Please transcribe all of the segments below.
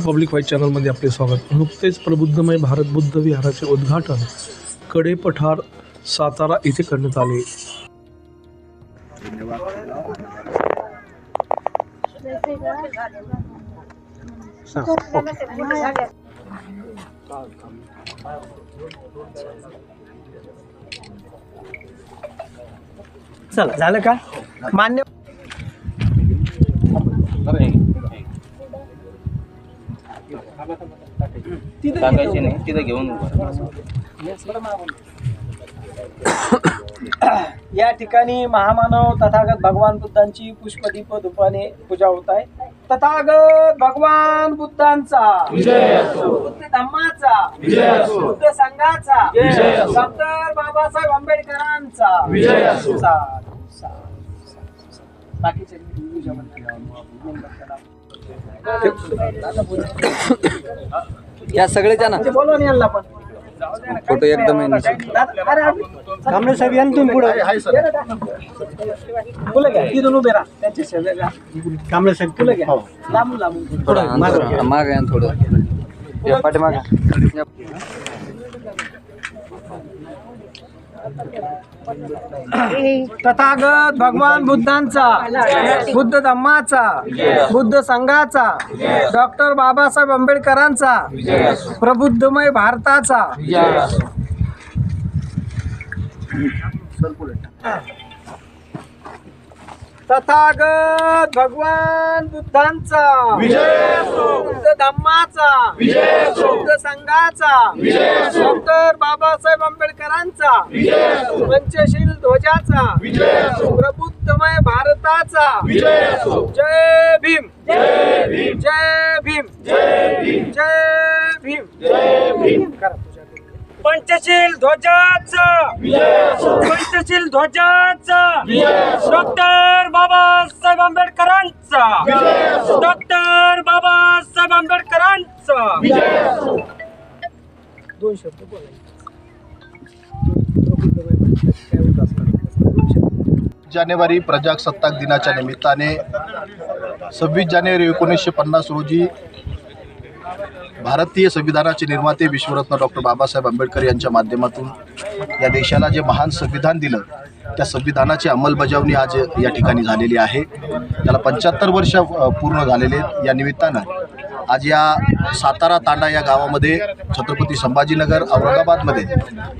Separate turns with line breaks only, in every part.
Public white चॅनलमध्ये आपले स्वागत. नुकतेच प्रबुद्धमय भारत बुद्ध विहाराचे उद्घाटनकडे पठार सातारा येथे करण्यात आले.
चला झालं का? मान्य
टाकायची नाही तिथं घेऊन उभा
या ठिकाणी महामानव तथागत भगवान बुद्धांची पुष्पदीप धुपाने पूजा होत आहे. तथागत भगवान बुद्धांचा बुद्ध धम्माचा बुद्ध संघाचा डॉक्टर बाबासाहेब आंबेडकरांचा. साधू,
या सगळेच्या ना
म्हणजे बोलवा नाही यांना पण.
फोटो एकदम
कांबळे साहेब या ना तुम्ही पुढे. फुलं घ्या तिथून उभे राहा. त्यांच्या शेजारी कांबळे साहेब घ्या. लांबून लांबून.
माग ना थोडं. या पाठीमाग.
तथागत भगवान बुद्धांचा बुद्ध धम्माचा बुद्ध संघाचा डॉक्टर बाबासाहेब आंबेडकरांचा प्रबुद्धमय भारताचा. तथागत भगवान बुद्धांचा. बुद्ध धम्माचा. बुद्ध संघाचा. डॉक्टर बाबासाहेब आंबेडकरांचा. पंचशील ध्वजाचा. प्रबुद्धमय भारताचा. जय भीम. जय भीम. जय भीम. जय भीम. जय भीम. पंचशील ध्वजाचा. पंचशील ध्वजाचा. डॉक्टर बाबासाहेब आंबेडकरांचा. डॉक्टर बाबासाहेब आंबेडकरांचा. दोन शब्द बोलायचे.
जानेवारी प्रजासत्ताक दिनाच्या निमित्ताने सव्वीस जानेवारी एकोणीसशे पन्नास रोजी भारतीय संविधानाचे निर्माते विश्वरत्न डॉक्टर बाबासाहेब आंबेडकर यांच्या माध्यमातून या देशाला जे महान संविधान दिलं त्या संविधानाची अंमलबजावणी आज या ठिकाणी झालेली आहे. त्याला पंच्याहत्तर वर्ष पूर्ण झालेले आहेत. या निमित्तानं आज या सातारा तांडा या गावामध्ये छत्रपती संभाजीनगर औरंगाबादमध्ये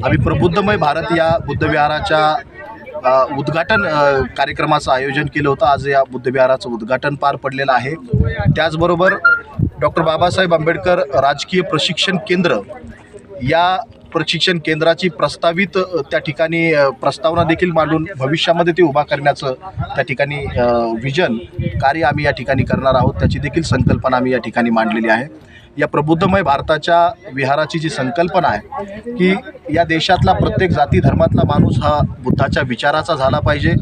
आम्ही प्रबुद्धमय भारत या बुद्धविहाराच्या उद्घाटन कार्यक्रमाचं आयोजन केलं होतं. आज या बुद्धविहाराचं उद्घाटन पार पडलेलं आहे. त्याचबरोबर डॉक्टर बाबासाहेब आंबेडकर राजकीय प्रशिक्षण केंद्र या प्रशिक्षण केंद्राची प्रस्तावित त्या ठिकाणी प्रस्तावना देखील मांडून भविष्यामध्ये ते उभा करण्याचं त्या ठिकाणी विजन कार्य आम्ही या ठिकाणी करणार आहोत. त्याची देखील संकल्पना आम्ही या ठिकाणी मांडलेली आहे. या प्रबुद्धमय भारताच्या विहाराची जी संकल्पना आहे की या देशातला प्रत्येक जाती धर्मातला माणूस हा बुद्धाच्या विचाराचा झाला पाहिजे.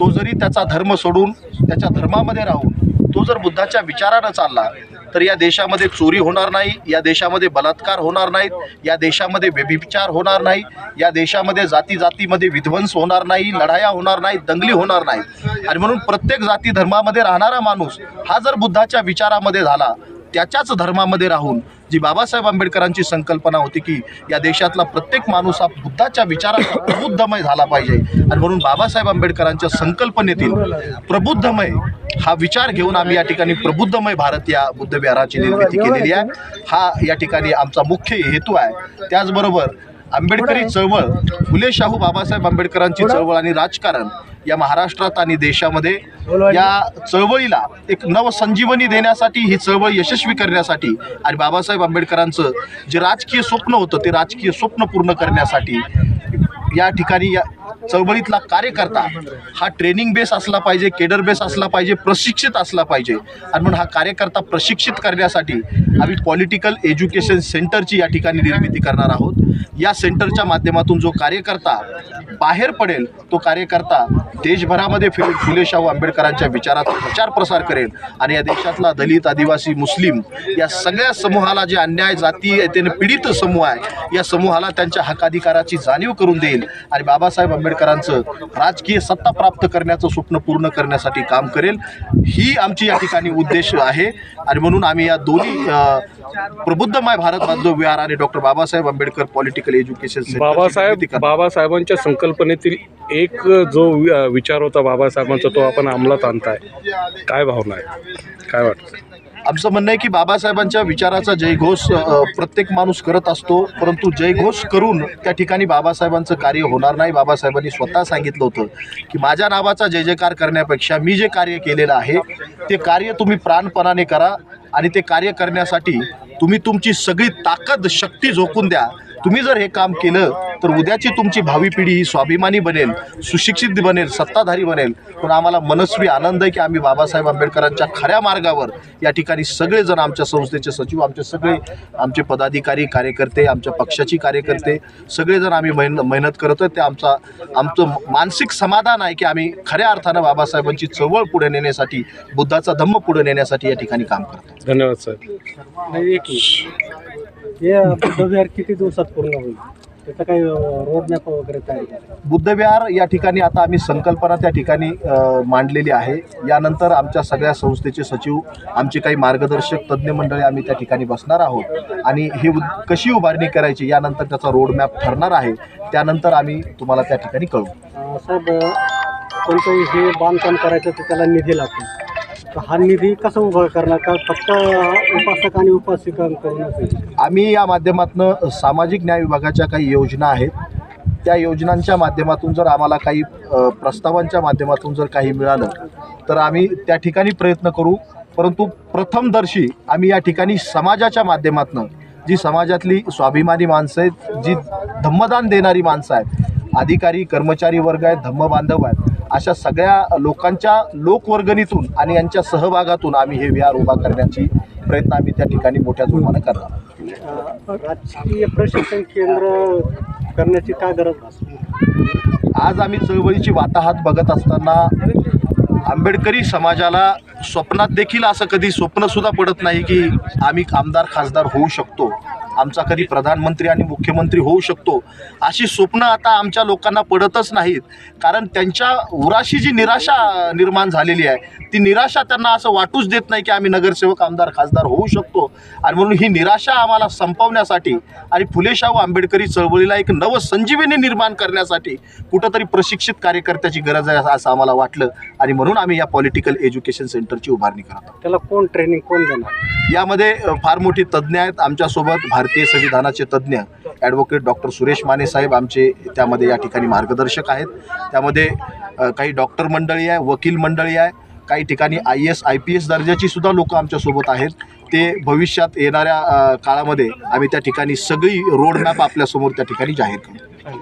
तो जरी त्याचा धर्म सोडून त्याच्या धर्मामध्ये राहून तो जर बुद्धाच्या विचारानं चालला तर या देशामध्ये चोरी होणार नाही या देशामध्ये बलात्कार होणार नाहीत या देशामध्ये व्यभिचार होणार नाही या देशामध्ये जाती जातीमध्ये विध्वंस होणार नाही लढाया होणार नाहीत दंगली होणार नाहीत आणि म्हणून प्रत्येक जाती धर्मामध्ये राहणारा माणूस हा जर बुद्धाच्या विचारामध्ये झाला त्याच्याच धर्मामध्ये राहून जी बाबासाहेब आंबेडकरांची संकल्पना होती की या देशातला प्रत्येक माणूस हा बुद्धाच्या विचाराचा प्रबुद्धमय झाला पाहिजे. आणि म्हणून बाबासाहेब आंबेडकरांच्या संकल्पनेतील प्रबुद्धमय हा विचार घेऊन आम्ही या ठिकाणी प्रबुद्धमय भारत या बुद्धविहाराची निर्मिती केलेली आहे. हा या ठिकाणी आमचा मुख्य हेतू आहे. त्याचबरोबर आंबेडकरी चळवळ फुले शाहू बाबासाहेब आंबेडकरांची चळवळ आणि राजकारण या महाराष्ट्रात आणि देशामध्ये या चळवळीला एक नवसंजीवनी देण्यासाठी ही चळवळ यशस्वी करण्यासाठी आणि बाबासाहेब आंबेडकरांचं जे राजकीय स्वप्न होतं ते राजकीय स्वप्न पूर्ण करण्यासाठी या ठिकाणी या चळवळीतला कार्यकर्ता हा ट्रेनिंग बेस असला पाहिजे केडर बेस असला पाहिजे प्रशिक्षित असला पाहिजे. आणि म्हणून हा कार्यकर्ता प्रशिक्षित करण्यासाठी आम्ही पॉलिटिकल एज्युकेशन सेंटरची या ठिकाणी निर्मिती करणार आहोत. या सेंटरच्या माध्यमातून जो कार्यकर्ता बाहेर पडेल तो कार्यकर्ता देशभरामध्ये फिरून फुले शाहू आंबेडकरांच्या विचाराचा प्रचार प्रसार करेल आणि या देशातला दलित आदिवासी मुस्लिम या सगळ्या समूहाला जे अन्याय जाती पीडित समूह आहे या समूहाला त्यांच्या हकाधिकाराची जाणीव करून देईल. आणि बाबासाहेब आंबेडकरांचं राजकीय सत्ता प्राप्त करण्याचं स्वप्न पूर्ण करण्यासाठी काम करेल. ही आमची या ठिकाणी उद्देश आहे. आणि म्हणून आम्ही या दोन्ही प्रबुद्धमय भारत बांधव विहार आणि doctor Babasaheb Ambedkar political education
Babasaheb. बाबासाहेबांच्या संकल्पनेतील एक जो विचार होता बाबासाहेबांचा तो आपण अंमलात आणताय. काय भावना आहे? काय वाटतं
आमचं म्हणणं आहे की बाबासाहेबांच्या विचाराचा जयघोष प्रत्येक माणूस करत असतो परंतु जयघोष करून त्या ठिकाणी बाबासाहेबांचं कार्य होणार नाही. बाबासाहेबांनी स्वतः सांगितलं होतं की माझ्या नावाचा जय जयकार करण्यापेक्षा मी जे कार्य केलेलं आहे ते कार्य तुम्ही प्राणपणाने करा आणि ते कार्य करण्यासाठी तुम्ही तुमची सगळी ताकद शक्ती झोकून द्या. तुम्ही जर हे काम केलं तर उद्याची तुमची भावी पिढी ही स्वाभिमानी बनेल सुशिक्षित बनेल सत्ताधारी बनेल. पण आम्हाला मनस्वी आनंद आहे की आम्ही बाबासाहेब आंबेडकरांच्या खऱ्या मार्गावर या ठिकाणी सगळेजण आमच्या संस्थेचे सचिव आमचे सगळे आमचे पदाधिकारी कार्यकर्ते आमच्या पक्षाची कार्यकर्ते सगळेजण आम्ही मेहन मेहनत करतो ते आमचा आमचं मानसिक समाधान आहे की आम्ही खऱ्या अर्थानं बाबासाहेबांची चळवळ पुढे नेण्यासाठी बुद्धाचा धम्म पुढे नेण्यासाठी या ठिकाणी काम करतो
धन्यवाद साहेब.
हे बुद्धविहार किती दिवसात पूर्ण होईल? त्याचा काही रोड मॅप वगैरे करा.
बुद्धविहार या ठिकाणी आता आम्ही संकल्पना त्या ठिकाणी मांडलेली आहे. यानंतर आमच्या सगळ्या संस्थेचे सचिव आमचे काही मार्गदर्शक तज्ज्ञ मंडळी आम्ही त्या ठिकाणी बसणार आहोत. आणि ही कशी उभारणी करायची यानंतर त्याचा रोडमॅप ठरणार आहे. त्यानंतर आम्ही तुम्हाला त्या ठिकाणी कळवू.
अं, साहेब कोणतंही हे बांधकाम करायचं तर त्याला निधी लागतो. हा निधी कसा उभा करणार? का फक्त उपासक आणि उपासिकांकडून
आम्ही या माध्यमातून सामाजिक न्याय विभागाच्या काही योजना आहेत. त्या योजनांच्या माध्यमातून जर आम्हाला काही अ, प्रस्तावांच्या माध्यमातून जर काही मिळालं तर आम्ही त्या ठिकाणी प्रयत्न करू. परंतु प्रथमदर्शी आम्ही या ठिकाणी समाजाच्या माध्यमातून जी समाजातली स्वाभिमानी माणसं आहेत जी धम्मदान देणारी माणसं आहेत अधिकारी कर्मचारी वर्ग आहेत धम्म बांधव आहेत अशा सगळ्या लोकांच्या लोकवर्गणीतून आणि यांच्या सहभागातून आम्ही हे विहार उभा करण्याची प्रयत्न आम्ही त्या ठिकाणी मोठ्या जोमाने करणार
राजकीय प्रशिक्षण केंद्र करण्याची काय गरज
आज आम्ही चळवळीची वाताहत बघत असताना आंबेडकरी समाजाला स्वप्नात देखील असं कधी स्वप्नसुद्धा पडत नाही की आम्ही आमदार खासदार होऊ शकतो. आमचा कधी प्रधानमंत्री आणि मुख्यमंत्री होऊ शकतो अशी स्वप्न आता आमच्या लोकांना पडतच नाहीत. कारण त्यांच्या उराशी जी निराशा निर्माण झालेली आहे ती निराशा त्यांना असं वाटूच देत नाही की आम्ही नगरसेवक आमदार खासदार होऊ शकतो. आणि म्हणून ही निराशा आम्हाला संपवण्यासाठी आणि फुले शाहू आंबेडकरी चळवळीला एक नवसंजीवनी निर्माण करण्यासाठी कुठंतरी प्रशिक्षित कार्यकर्त्याची गरज आहे असं आम्हाला वाटलं. आणि म्हणून आम्ही या पॉलिटिकल एज्युकेशन सेंटरची उभारणी करत
त्याला कोण ट्रेनिंग कोण देणार?
यामध्ये फार मोठी तज्ज्ञ आहेत. आमच्यासोबत भारतीय संविधानाचे तज्ज्ञ ॲडव्होकेट डॉक्टर सुरेश माने साहेब आमचे त्यामध्ये या ठिकाणी मार्गदर्शक आहेत. त्यामध्ये काही डॉक्टर मंडळी आहे वकील मंडळी आहे काही ठिकाणी I S I P S दर्जाची सुद्धा लोकं आमच्यासोबत आहेत. ते भविष्यात येणाऱ्या काळामध्ये आम्ही त्या ठिकाणी सगळी रोडमॅप आपल्यासमोर त्या ठिकाणी जाहीर करू